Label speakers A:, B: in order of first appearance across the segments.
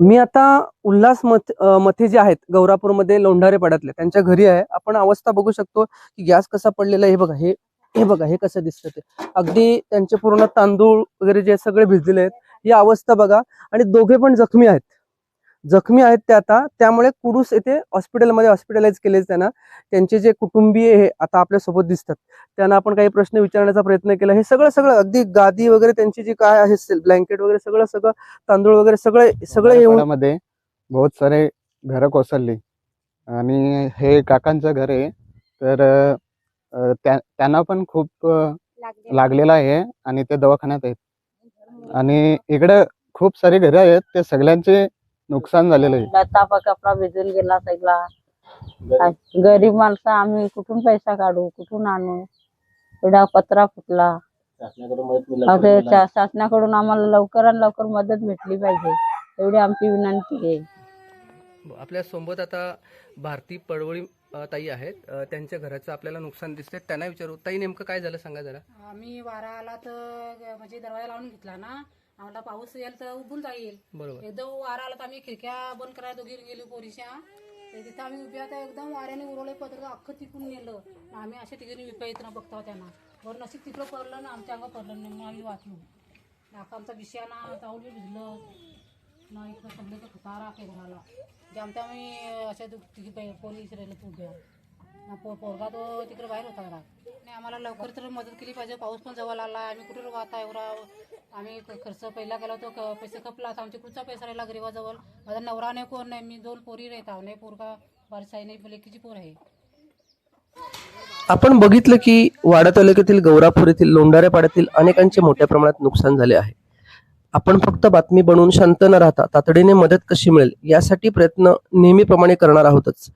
A: मी आता उल्हास मथ मथे जे आहेत गौरापूरमध्ये लोंढारे पाड्यातले त्यांच्या घरी आहे. आपण अवस्था बघू शकतो की गॅस कसा पडलेला आहे. हे बघा हे हे बघा हे कसं दिसतं ते. अगदी त्यांचे पूर्ण तांदूळ वगैरे जे सगळे भिजलेले आहेत ही अवस्था बघा. आणि दोघे पण जखमी आहेत. जखमी आहेत ते आता. त्यामुळे कुडूस येथे हॉस्पिटलमध्ये हॉस्पिटलाइज केले त्यांना. त्यांचे जे कुटुंबीय हे आता आपल्यासोबत दिसतात. त्यांना आपण काही प्रश्न विचारण्याचा प्रयत्न केला. हे सगळं सगळं अगदी गादी वगैरे त्यांची जी काय आहे ब्लँकेट वगैरे सगळं सगळं तांदूळ वगैरे सगळे सगळे येऊन
B: मध्ये बहुत सारे घरं कोसळली. आणि हे काकांचं घर आहे. तर त्यांना पण खूप लागलेलं आहे आणि ते दवाखान्यात आहेत. आणि इकडे खूप सारी घरं आहेत. ते सगळ्यांचे नुकसान झालेलं आहे.
C: लतापा कपडा भिजून गेला सगळा. गरीब. माणसं आम्ही कुठून पैसा काढू कुठून आणू? एवढा पत्रा फुटला. आता शासनाकडून आम्हाला लवकरात लवकर मदत भेटली पाहिजे. एवढी आमची विनंती आहे.
A: आपल्यासोबत आता भारती पडवळी अ, ताई आहेत. अ, त्यांच्या घराचं आपल्याला नुकसान दिसतंय. त्यांना विचारू. ताई नेमकं काय झालं? सांगा जरा.
D: आम्ही वारा आला तर म्हणजे दरवाजा लावून घेतला ना. आम्हाला पाऊस येईल तर उभून जाईल.
A: बरोबर.
D: एकदम वारा आला तर आम्ही खिडक्या बंद करायला दोघी गेलो पोरीच्या. तर तिथं आम्ही उभ्या तर एकदम वाऱ्याने उरवलं पत्र अख्खं तिकून नेलं. आम्ही अशा ठिकाणी येत ना बघतो त्यांना बरं नशीब तिकडं पडलं ना आमच्या अंगावर पडलं नाही म्हणून आम्ही वाचलो. नाका आमचा बिशाना चावल बी भिजलं. ना इकडं सगळं खुतारा के घराला जे आमच्या आम्ही अशा तिघी पोलीस राहिले उभ्या. ना पो पोरगा तो तिकडे बाहेर होता घरात. नाही आम्हाला लवकर तर मदत केली पाहिजे. पाऊस पण जवळ आला आम्ही कुठे आता एवढा आम्ही खर्च पहिला केला होतो पैसे खपला होता. आमच्या कुठचा पैसा राहिला गरीबाजवळ. माझा नवरा नाही कोण नाही मी दोन पोरी राहता नाही पोरगा बारसाई नाही लेकीची पोर आहे.
A: आपण बघितलं की वाडा तालुक्यातील गौरापूर येथील लोंढाऱ्या पाड्यातील अनेकांचे मोठ्या प्रमाणात नुकसान झाले आहे. आपण फक्त बातमी बनवून शांत न राहता तातडीने मदत कशी मिळेल यासाठी प्रयत्न नेहमीप्रमाणे करणार आहोतच.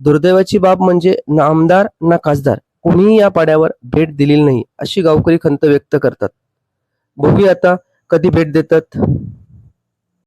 A: दुर्दैवाची बाब म्हणजे ना आमदार ना खासदार. कोणीही या पाड्यावर भेट दिलेली नाही अशी गावकरी खंत व्यक्त करतात. बघूया आता कधी भेट देतात.